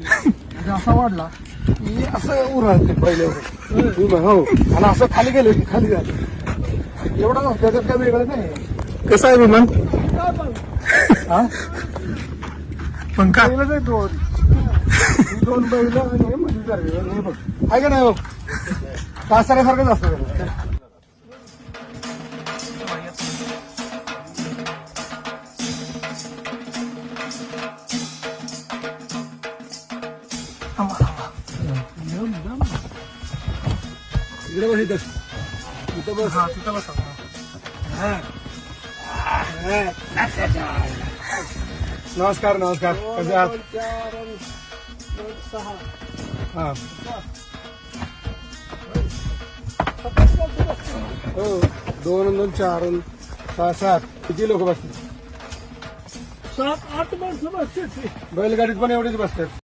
म्हणजे असा वाढला. की असं उरायचं पहिले उभं, हो. आणि असं खाली गेलं की खाली झालं एवढा नव्हतं त्याच्यात काय वेगळं नाही. कसं आहे विमान? हा? पंखा? दोन. ही दोन बैल आणि बघ. आहे का नाही हो? कासाऱ्यासारखंच असतं. त्याला. इकडे बस इथं इथं बस हा। तिथं बसा नमस्कार नमस्कार। कसे आहात हा। हो दोन दोन चार सहा सात किती लोक बसतात सात आठ माणसं बसते बैलगाडीत पण एवढेच बसतात